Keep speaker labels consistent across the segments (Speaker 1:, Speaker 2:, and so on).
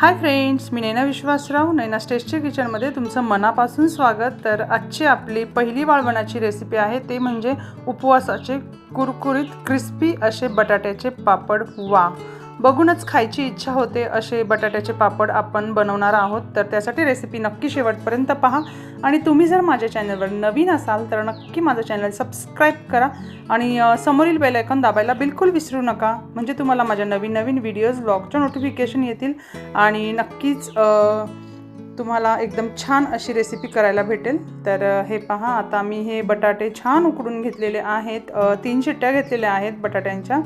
Speaker 1: Hi friends मी नैना विश्वासराव. नैना स्टेजच्या किचनमध्ये तुमचं मनापासून स्वागत. तर आजची आपली पहिली वाळवणाची रेसिपी आहे ते म्हणजे उपवासाचे कुरकुरीत क्रिस्पी असे बटाट्याचे पापड वा. बघूनच खायची इच्छा होते असे बटाट्याचे पापड आपण बनवणार आहोत. तर त्यासाठी रेसिपी नक्की शेवटपर्यंत पहा. आणि तुम्ही जर माझ्या चॅनलवर नवीन असाल तर नक्की माझं चॅनल सबस्क्राईब करा. आणि समोरील बेलायकन दाबायला बिलकुल विसरू नका. म्हणजे तुम्हाला माझ्या नवीन नवीन व्हिडिओज ब्लॉगच्या नोटिफिकेशन येतील. आणि नक्कीच तुम्हाला एकदम छान अशी रेसिपी करायला भेटेल. तर हे पहा आता मी हे बटाटे छान उकडून घेतलेले आहेत. तीन शिट्ट्या घेतलेल्या आहेत बटाट्यांच्या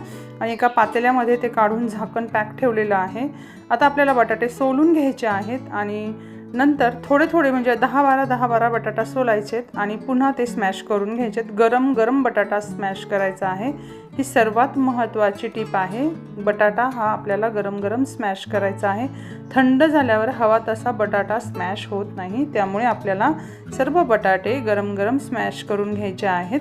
Speaker 1: आणि एका पातेल्यामध्ये ते काढून झाकण पॅक ठेवलेलं आहे. आता आपल्याला बटाटे सोलून घ्यायचे आहेत आणि नंतर थोडे थोडे म्हणजे दहा बारा दहा बारा बटाटा सोलायचेत आणि पुन्हा ते स्मॅश करून घ्यायचेत गरम गरम बटाटा स्मॅश करायचा आहे. ही सर्वात महत्त्वाची टीप आहे. बटाटा हा आपल्याला गरम गरम स्मॅश करायचा आहे. थंड झाल्यावर हवा तसा बटाटा स्मॅश होत नाही. त्यामुळे आपल्याला सर्व बटाटे गरम गरम स्मॅश करून घ्यायचे आहेत.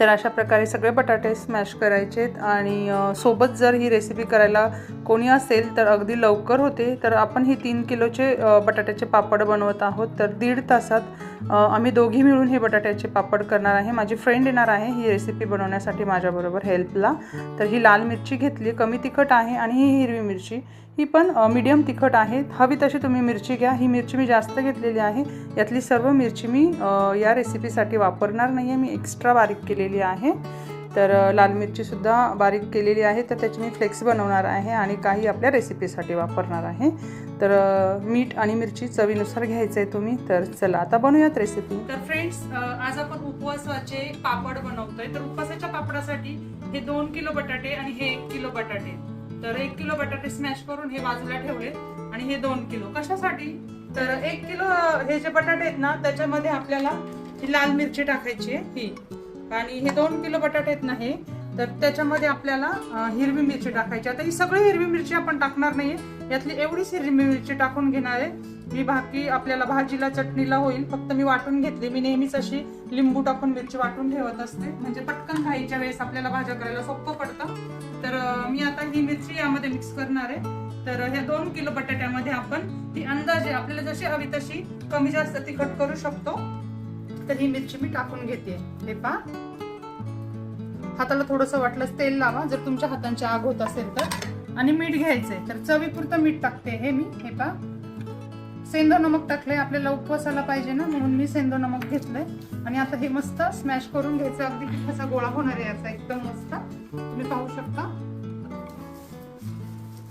Speaker 1: तर अशा प्रकारे सगळे बटाटे स्मॅश करायचेत आणि सोबत जर ही रेसिपी करायला कोणी असेल तर अगदी लवकर होते. तर आपण हे तीन किलोचे बटाट्याचे पापड बनवत आहोत. तर दीड तासात आम्ही दोघी मिळून हे बटाट्याचे पापड करणार आहे. माझी फ्रेंड येणार आहे ही रेसिपी बनवण्यासाठी माझ्याबरोबर हेल्पला तर ही लाल मिरची घेतली. कमी तिखट आहे आणि ही हिरवी मिरची. ही पण मीडियम तिखट आहे. हवी तशी तुम्ही मिरची घ्या. ही मिरची मी जास्त घेतलेली आहे. यातली सर्व मिरची मी या रेसिपीसाठी वापरणार नाही आहे मी एक्स्ट्रा बारीक केलेली आहे. तर लाल मिरचीसुद्धा बारीक केलेली आहे. तर त्याची मी फ्लेक्स बनवणार आहे आणि काही आपल्या रेसिपीसाठी वापरणार आहे. तर मीठ आणि मिरची चवीनुसार घ्यायचं आहे तुम्ही. तर चला आता बनवूयात रेसिपी तर फ्रेंड्स आज आपण उपवासाचे पापड बनवतोय. तर उपवासाच्या पापडासाठी हे दोन किलो बटाटे आणि हे एक किलो बटाटे. तर एक किलो बटाटे स्मॅश करून हे बाजूला ठेवले आणि हे दोन किलो. कशासाठी? तर एक किलो हे जे बटाटे आहेत ना त्याच्यामध्ये आपल्याला ही लाल मिरची टाकायची आहे ही. आणि हे दोन किलो बटाटे आहेत ना हे तर त्याच्यामध्ये आपल्याला हिरवी मिरची टाकायची. आता ही सगळी हिरवी मिरची आपण टाकणार नाहीये. यातली एवढीच हिरवी मिरची टाकून घेणार आहे. ही बाकी आपल्याला भाजीला चटणीला होईल. फक्त मी वाटून घेतली. मी नेहमीच अशी लिंबू टाकून मिरची वाटून ठेवत असते. म्हणजे पटकन खायच्या वेळेस आपल्याला भाज्या करायला सोपं पडतं. तर मी आता ही मिरची यामध्ये मिक्स करणार आहे. तर ह्या दोन किलो बटाट्यामध्ये आपण ती अंदाजे आपल्याला जशी हवी तशी कमी जास्त तिखट करू शकतो. तर ही मिरची मी टाकून घेते. हे पा हाताला थोडंसं वाटलं तेल लावा जर तुमच्या हातांची आग होत असेल तर. आणि मीठ घ्यायचंय. तर चवीपुरतं मीठ टाकते हे मी हे पा सेंदो नमक टाकलंय आपल्याला उपवासाला पाहिजे ना म्हणून मी सेंदो नमक घेतलंय. आणि आता हे मस्त स्मॅश करून घ्यायचं अगदी पिठाचा गोळा होणार आहे याचा एकदम मस्त. तुम्ही पाहू शकता.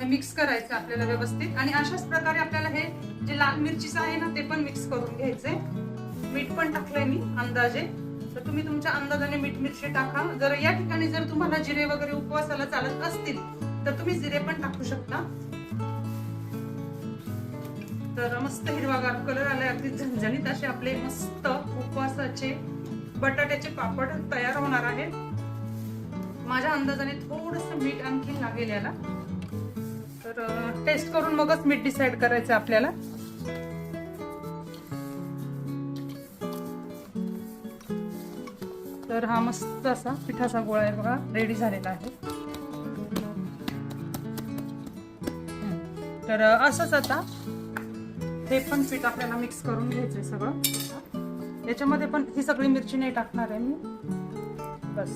Speaker 1: मिक्स करायचं आपल्याला व्यवस्थित. आणि अशाच प्रकारे आपल्याला हे जे लाल मिरचीचं आहे ना ते पण मिक्स करून घ्यायचंय. मीठ पण टाकलंय मी अंदाजे. तर तुम्ही तुमच्या अंदाजाने मीठ मिरची टाका. जर या ठिकाणी जर तुम्हाला जिरे वगैरे उपवासाला चालत असतील तर तुम्ही जिरे पण टाकू शकता. तर मस्त हिरवागार कलर आलाय अगदी झणझणीत असे आपले मस्त उपवासाचे बटाट्याचे पापड तयार होणार आहे माझ्या अंदाजाने थोडस मीठ आणखी लागेल याला. तर टेस्ट करून मगच मीठ डिसाइड करायचं आपल्याला. तर हा मस्त असा पिठाचा गोळा आहे बघा रेडी झालेला आहे. तर असंच आता हे पण पीठ आपल्याला मिक्स करून घ्यायचंय सगळं. याच्यामध्ये पण ही सगळी मिरची नाही टाकणार आहे मी. बस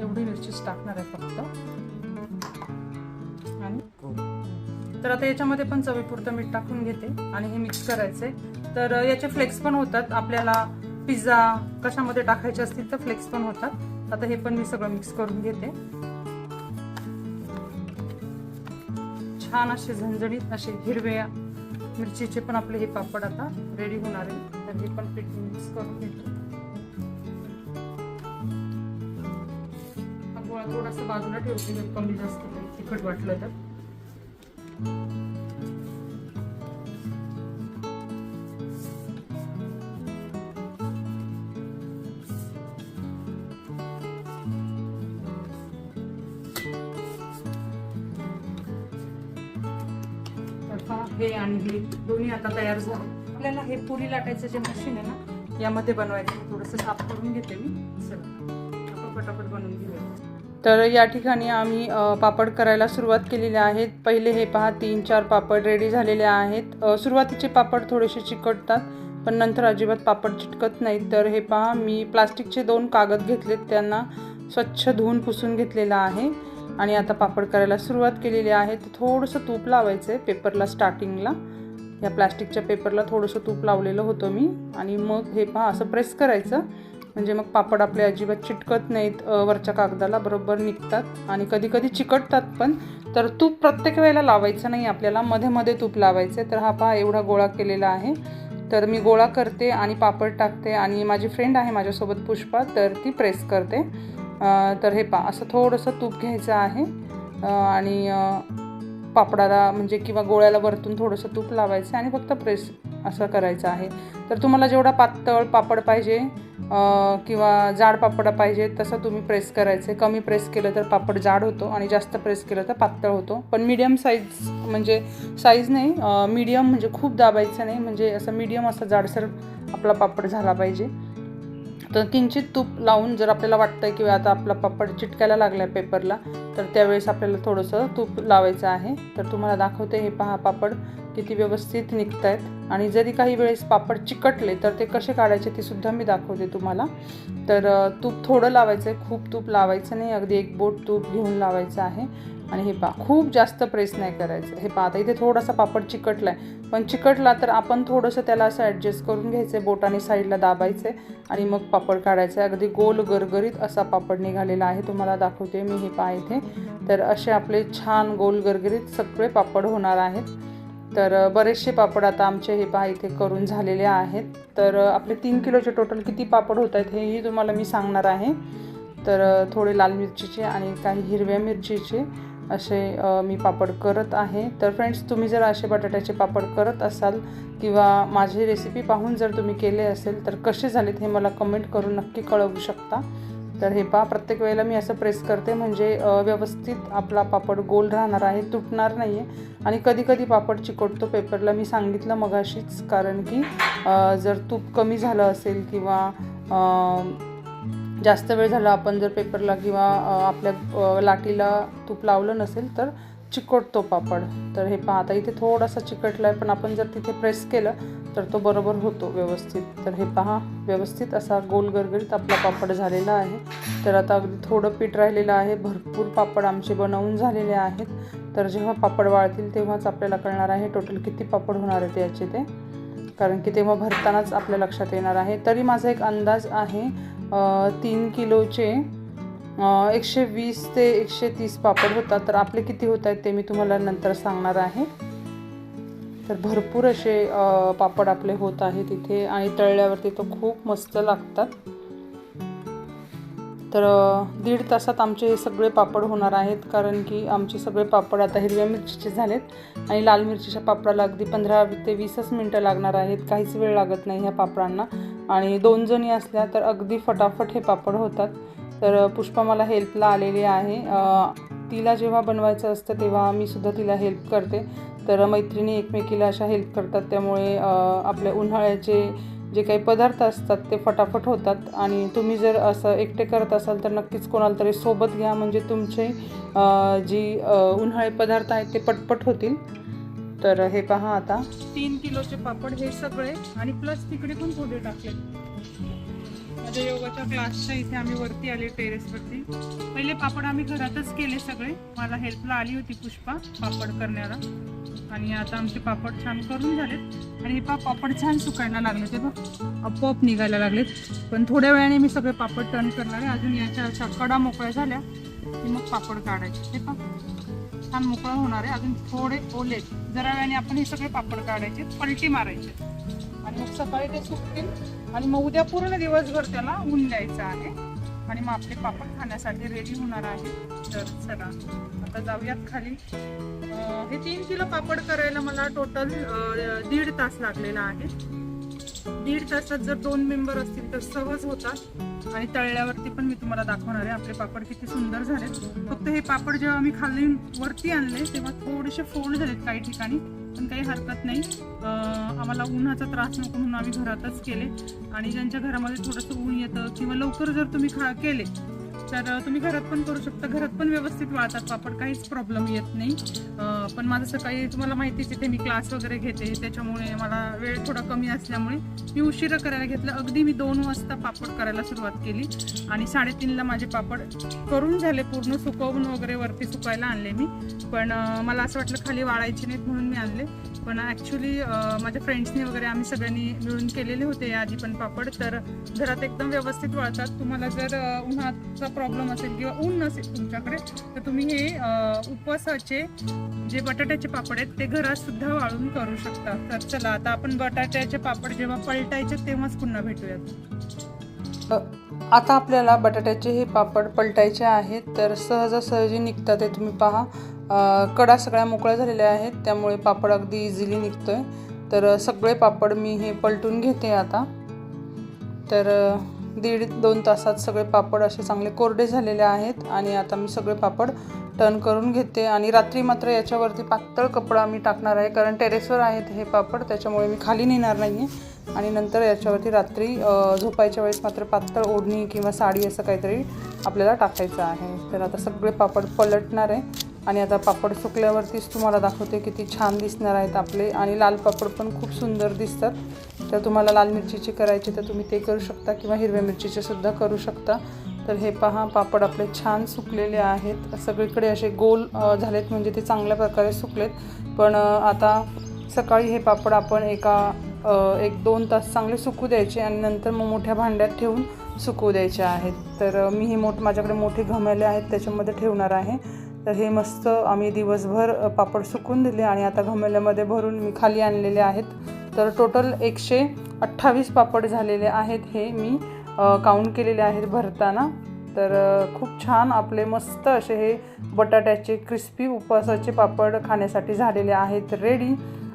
Speaker 1: एवढी मिरचीच टाकणार आहे फक्त. आणि? तर आता याच्यामध्ये पण चवीपुरतं मीठ टाकून घेते आणि हे मिक्स करायचंय. तर याचे फ्लेक्स पण होतात. आपल्याला पिझ्झा कशामध्ये टाकायचे असतील तर फ्लेक्स पण होतात. आता हे पण मी सगळं मिक्स करून घेते. छान असे झणझणीत असे हिरव्या मिरचीचे पण आपले हे पापड आता रेडी होणार आहे तर हे पण पीठ मिक्स करून घेते. हा थोडासा बाजूला ठेवते कमी जास्त तिखट वाटलं तर. चोखा हे आणि हे दोन्ही आता तयार झालं. आपल्याला हे पुरी लाटायचं जे मशीन आहे ना यामध्ये बनवायचं थोडंसं साफ करून घेते मी. चला आपण पटापट बनवून घेऊया. तर या ठिकाणी आम्ही पापड करायला सुरुवात केलेली आहेत. पहिले हे पहा तीन चार पापड रेडी झालेले आहेत. सुरुवातीचे पापड थोडेसे चिकटतात पण नंतर अजिबात पापड चिटकत नाहीत. तर हे पहा मी प्लास्टिकचे दोन कागद घेतलेत. त्यांना स्वच्छ धुवून पुसून घेतलेला आहे. आणि आता पापड करायला सुरुवात केलेली आहे. तर थोडंसं तूप लावायचं आहे पेपरला स्टार्टिंगला. या प्लास्टिकच्या पेपरला थोडंसं तूप लावलेलं होतं मी. आणि मग हे पहा असं प्रेस करायचं. म्हणजे मग पापड आपले अजिबात चिटकत नाहीत वरच्या कागदाला बरोबर निघतात. आणि कधी कधी चिकटतात पण. तर तूप प्रत्येक वेळेला लावायचं नाही. आपल्याला मध्ये मध्ये तूप लावायचं आहे तर हा पहा एवढा गोळा केलेला आहे. तर मी गोळा करते आणि पापड टाकते. आणि माझी फ्रेंड आहे माझ्यासोबत पुष्पा तर ती प्रेस करते. तर हे पा असं थोडंसं तूप घ्यायचं आहे. आणि पापडाला म्हणजे किंवा गोळ्याला वरतून थोडंसं तूप लावायचं आणि फक्त प्रेस असं करायचं आहे. तर तुम्हाला जेवढा पातळ पापड पाहिजे किंवा जाड पापड पाहिजे तसं तुम्ही प्रेस करायचं आहे. कमी प्रेस केलं तर पापड जाड होतो आणि जास्त प्रेस केलं तर पातळ होतो. पण मीडियम साईज म्हणजे साईज नाही मीडियम म्हणजे खूप दाबायचं नाही. म्हणजे असं मीडियम असं जाडसर आपला पापड झाला पाहिजे. तर किंचित तूप लावून जर आपल्याला वाटतं की आता आपला पापड चिटकायला लागला आहे पेपरला तर त्यावेळेस आपल्याला थोडंसं तूप लावायचं आहे. तर तुम्हाला दाखवते हे पहा पापड किती व्यवस्थित निघत आहेत आणि जरी काही वेळेस पापड चिकटले तर ते कसे काढायचे ते सुद्धा मी दाखवते तुम्हाला. तर तूप थोडं लावायचं आहे खूप तूप लावायचं नाही. अगदी एक बोट तूप घेऊन लावायचं आहे. आणि हे पा खूप जास्त प्रेस नाही करायचं. हे पा आता इथे थोडासा पापड चिकटला आहे पण चिकटला तर आपण थोडंसं त्याला असं ॲडजस्ट करून घ्यायचं बोटाने साईडला दाबायचं आणि मग पापड काढायचं आहे अगदी गोल गरगरीत असा पापड निघालेला आहे. तुम्हाला दाखवते मी हे पा इथे. तर असे आपले छान गोल गरगरीत सगळे पापड होणार आहेत. तर बरेचसे पापड आता आमचे हे पहा इथे करून झालेले आहेत. तर आपले तीन किलोचे टोटल किती पापड होत आहेत हेही तुम्हाला मी सांगणार आहे. तर थोडे लाल मिरचीचे आणि काही हिरव्या मिरचीचे. असे मी पापड करत आहे. तर फ्रेंड्स तुम्ही जर असे बटाट्याचे पापड करत असाल किंवा माझी रेसिपी पाहून जर तुम्ही केले असेल तर कसे झालेत हे मला कमेंट करून नक्की कळवू शकता. तर हे पहा प्रत्येक वेळेला मी असं प्रेस करते म्हणजे व्यवस्थित आपला पापड गोल राहणार आहे तुटणार नाही आहे आणि कधी कधी पापड चिकटतो पेपरला मी सांगितलं मगाशीच कारण की जर तूप कमी झालं असेल किंवा जास्त वेळ झाला आपण जर पेपरला किंवा आपल्या लाटीला तूप लावलं नसेल तर चिकटतो पापड. तर हे पहा आता इथे थोडासा चिकटला आहे पण आपण जर तिथे प्रेस केलं तर तो बरोबर होतो व्यवस्थित. तर हे पहा व्यवस्थित असा गोल गरगरीत आपला पापड झालेला आहे. तर आता अगदी थोडं पीठ राहिलेलं आहे. भरपूर पापड आमचे बनवून झालेले आहेत. तर जेव्हा पापड वाळतील तेव्हाच आपल्याला कळणार आहे टोटल किती पापड होणार आहेत याचे ते. कारण की तेव्हा भरतानाच आपल्या लक्षात येणार आहे. तरी माझा एक अंदाज आहे तीन किलोचे एकशे वीस ते एकशे तीस पापड होतात. तर आपले किती होत आहेत ते मी तुम्हाला नंतर सांगणार आहे. तर भरपूर असे पापड आपले होत आहेत इथे आणि तळल्यावरती तो खूप मस्त लागतात. तर दीड तासात आमचे हे सगळे पापड होणार आहेत कारण की आमचे सगळे पापड आता हिरव्या मिरचीचे झालेत आणि लाल मिरचीच्या पापडाला अगदी पंधरा ते वीसच मिनटं लागणार आहेत. काहीच वेळ लागत नाही ह्या पापडांना. आणि दोन जणी असल्या तर अगदी फटाफट हे पापड होतात. तर पुष्पा मला हेल्पला आलेली आहे. तिला जेव्हा बनवायचं असतं तेव्हा मी सुद्धा तिला हेल्प करते. तर मैत्रिणी एकमेकीला अशा हेल्प करतात. त्यामुळे आपल्या उन्हाळ्याचे जे काही पदार्थ असतात ते फटाफट होतात. आणि तुम्ही जर असं एकटे करत असाल तर नक्कीच कोणाला तरी सोबत घ्या. म्हणजे तुमचे जी उन्हाळे उन्हाळी पदार्थ आहेत ते पटपट होतील. तर हे पहा आता. तीन किलोचे पापड हे सगळे आणि प्लस तिकडे पण थोडे टाकले. माझ्या योगाच्या क्लासच्या इथे आम्ही वरती आले टेरेसवरती पहिले पापड आम्ही घरातच केले सगळे. मला हेल्पला आली होती पुष्पा पापड करण्याला. आणि आता आमचे पापड छान करून झालेत. आणि हे पा पापड छान सुकायला लागले ते बघ आपोआप निघायला लागलेत. पण थोड्या वेळाने मी सगळे पापड टर्न करणार आहे. अजून याच्या अशा कडा मोकळ्या झाल्या की मग पापड काढायचे. हे पा छान मोकळं होणार आहे. अजून थोडे ओले. जरा वेळाने आपण हे सगळे पापड काढायचे पलटी मारायचे. आणि मग सकाळी ते सुकतील. आणि मग उद्या पूर्ण दिवसभर त्याला ऊन द्यायचं आहे. आणि मग आपले पापड खाण्यासाठी रेडी होणार आहे. तर चला आता जाऊयात खाली. हे तीन किलो पापड करायला मला टोटल दीड तास लागलेला आहे. दीड तासात जर दोन मेंबर असतील तर सहज होतात. आणि तळल्यावरती पण मी तुम्हाला दाखवणार आहे. आपले पापड किती सुंदर झालेत. फक्त हे पापड जेव्हा मी खाली वरती आणले तेव्हा थोडेसे फोल्ड झालेत काही ठिकाणी. पण काही हरकत नाही. आम्हाला उन्हाचा त्रास नको म्हणून आम्ही घरातच केले. आणि ज्यांच्या घरामध्ये थोडंसं ऊन येतं किंवा लवकर जर तुम्ही खा केले तर तुम्ही घरात पण करू शकता. घरात पण व्यवस्थित वाळतात पापड काहीच प्रॉब्लेम येत नाही. पण माझं सकाळी तुम्हाला माहितीच आहे मी क्लास वगैरे घेते. त्याच्यामुळे मला वेळ थोडा कमी असल्यामुळे मी उशिरा करायला घेतलं. अगदी मी दोन वाजता पापड करायला सुरुवात केली आणि साडेतीनला माझे पापड करून झाले पूर्ण सुकवून वगैरे वरती सुकायला आणले मी. पण मला असं वाटलं खाली वाळायचे नाहीत म्हणून मी आणले. पण ॲक्च्युली माझ्या फ्रेंड्सनी वगैरे आम्ही सगळ्यांनी मिळून केलेले होते आधी पण पापड. तर घरात एकदम व्यवस्थित वाळतात. तुम्हाला जर उन्हाचा प्रॉब्लेम असेल किंवा ऊन नसेल तुमच्याकडे तर तुम्ही हे उपवासाचे जे बटाट्याचे पापड आहेत ते घरात सुद्धा वाळून करू शकता. तर चला आता आपण बटाट्याचे पापड जेव्हा पलटायचे तेव्हाच पुन्हा भेटूयात. आता आपल्याला बटाट्याचे हे पापड पलटायचे आहेत तर सहजासहजी निघतात ते तुम्ही पहा. कडा सगळ्या मोकळ्या झालेल्या आहेत त्यामुळे पापड अगदी इझिली निघतोय. तर सगळे पापड मी हे पलटून घेते आता. तर दीड दोन तासात सगळे पापड असे चांगले कोरडे झालेले आहेत आणि आता मी सगळे पापड टर्न करून घेते आणि रात्री मात्र याच्यावरती पातळ कपडा मी टाकणार आहे कारण टेरेसवर आहेत हे पापड त्याच्यामुळे मी खाली नेणार नाही आहे आणि नंतर याच्यावरती रात्री झोपायच्या वेळेस मात्र पातळ ओढणी किंवा साडी असं काहीतरी आपल्याला टाकायचं आहे. तर आता सगळे पापड पलटणार आहे. आणि आता पापड सुकल्यावरतीच तुम्हाला दाखवते किती छान दिसणार आहेत आपले. आणि लाल पापड पण खूप सुंदर दिसतात. तर तुम्हाला लाल मिरचीचे करायचे तर तुम्ही ते करू शकता किंवा हिरव्या मिरचीचे सुद्धा करू शकता. तर हे पहा पापड आपले छान सुकलेले आहेत. सगळीकडे असे गोल झालेत म्हणजे ते चांगल्या प्रकारे सुकलेत. पण आता सकाळी हे पापड आपण एका एक दोन तास चांगले सुकू द्यायचे आणि नंतर मग मोठ्या भांड्यात ठेवून सुकू द्यायचे आहेत. तर मी हे मोठ माझ्याकडे मोठे घमेले आहेत त्याच्यामध्ये ठेवणार आहे. तर हे मस्त आम्ही दिवसभर पापड सुकून दिले आणि आता घमेल्यामध्ये भरून मी खाली आणलेले आहेत. तर टोटल एकशे अठ्ठावीस पापड झालेले आहेत हे मी काउंट केलेले आहेत भरताना. तर खूप छान आपले मस्त असे हे बटाट्याचे क्रिस्पी उपवासाचे पापड खाण्यासाठी झालेले आहेत रेडी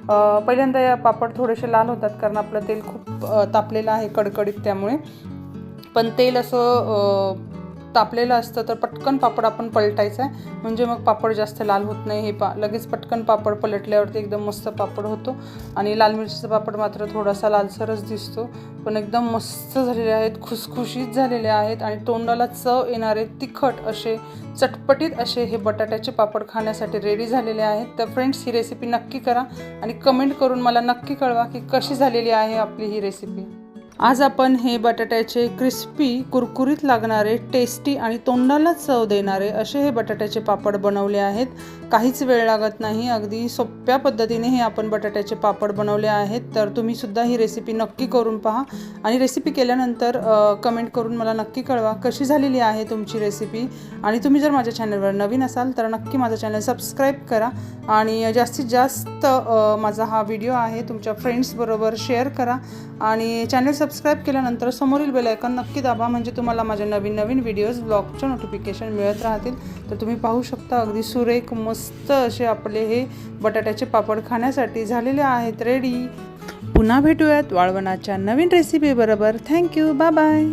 Speaker 1: पहिल्यांदा या पापड थोडेसे लाल होतात कारण आपलं तेल खूप तापलेलं आहे कडकडीत त्यामुळे. पण तेल असं तापलेलं असतं तर पटकन पापड आपण पलटायचं आहे. म्हणजे मग पापड जास्त लाल होत नाही हे पा लगेच पटकन पापड पलटल्यावरती एकदम मस्त पापड होतो. आणि लाल मिरचीचा पापड मात्र थोडासा लालसरच दिसतो. पण एकदम मस्त झालेले आहेत खुसखुशीत झालेले आहेत आणि तोंडाला चव येणारे तिखट असे चटपटीत असे हे बटाट्याचे पापड खाण्यासाठी रेडी झालेले आहेत. तर फ्रेंड्स ही रेसिपी नक्की करा आणि कमेंट करून मला नक्की कळवा की कशी झालेली आहे आपली ही रेसिपी आज आपण हे बटाट्याचे क्रिस्पी कुरकुरीत लागणारे टेस्टी आणि तोंडाला चव देणारे असे हे बटाट्याचे पापड बनवले आहेत. काहीच वेळ लागत नाही. अगदी सोप्या पद्धतीने हे आपण बटाट्याचे पापड बनवले आहेत. तर तुम्ही सुद्धा ही रेसिपी नक्की करून पहा. आणि रेसिपी केल्यानंतर कमेंट करून मला नक्की कळवा कशी झालेली आहे तुमची रेसिपी आणि तुम्ही जर माझ्या चॅनलवर नवीन असाल तर नक्की माझं चॅनल सबस्क्राईब करा. आणि जास्तीत जास्त माझा हा व्हिडिओ आहे तुमच्या फ्रेंड्सबरोबर शेअर करा. आणि चॅनल सबस्क्राईब केल्यानंतर समोरील बेल नक्की दाबा म्हणजे तुम्हाला माझ्या नवीन नवीन व्हिडिओज ब्लॉगचं नोटिफिकेशन मिळत राहतील. तर तुम्ही पाहू शकता अगदी सुरेख मस्त असे आपले हे बटाट्याचे पापड खाण्यासाठी झालेले आहेत. रेडी पुन्हा भेटूयात वाळवणाच्या नवीन रेसिपीबरोबर थँक्यू बाय बाय